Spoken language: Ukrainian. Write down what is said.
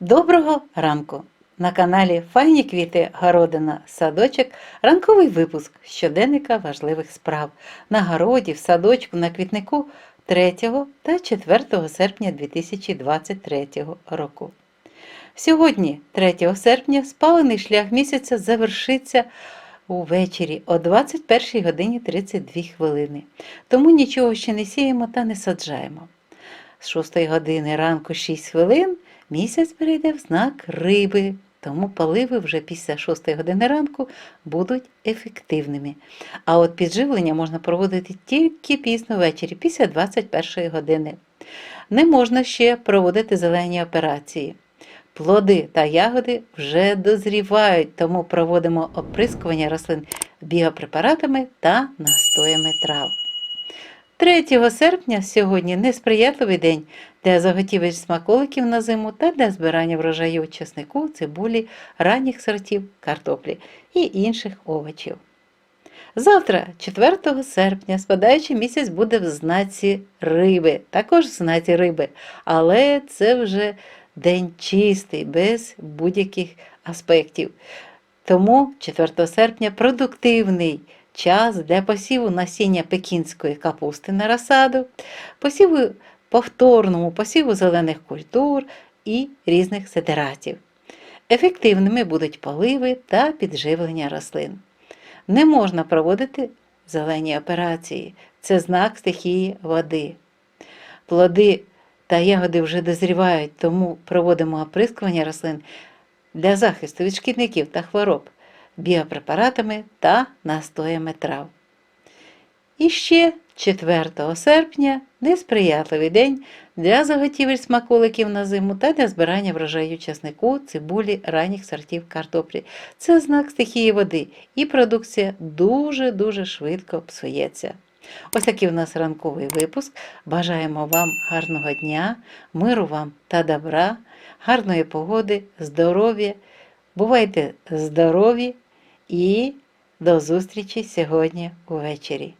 Доброго ранку! На каналі Файні квіти Городина Садочок ранковий випуск щоденника важливих справ на городі, в садочку, на квітнику 3 та 4 серпня 2023 року. Сьогодні, 3 серпня, спалений шлях місяця завершиться увечері о 21 годині 32 хвилини. Тому нічого ще не сіємо та не саджаємо. З 6 години ранку 6 хвилин місяць перейде в знак риби, тому поливи вже після 6 години ранку будуть ефективними. А от підживлення можна проводити тільки пізно ввечері, після 21 години. Не можна ще проводити зелені операції. Плоди та ягоди вже дозрівають, тому проводимо оприскування рослин біопрепаратами та настоями трав. 3 серпня сьогодні несприятливий день для заготівель смаколиків на зиму та для збирання врожаю чеснику, цибулі, ранніх сортів, картоплі і інших овочів. Завтра, 4 серпня, спадаючий місяць буде в знаці риби, також в знаці риби, але це вже день чистий, без будь-яких аспектів. Тому 4 серпня продуктивний час для посіву насіння пекінської капусти на розсаду, посіву повторному посіву зелених культур і різних сидератів. Ефективними будуть поливи та підживлення рослин. Не можна проводити зелені операції, це знак стихії води. Плоди та ягоди вже дозрівають, тому проводимо оприскування рослин для захисту від шкідників та хвороб біопрепаратами та настоями трав. І ще 4 серпня несприятливий день для заготівель смаколиків на зиму та для збирання врожаю часнику, цибулі, ранніх сортів картоплі. Це знак стихії води, і продукція дуже-дуже швидко псується. Ось такий у нас ранковий випуск. Бажаємо вам гарного дня, миру вам та добра, гарної погоди, здоров'я. Бувайте здорові і до зустрічі сьогодні увечері.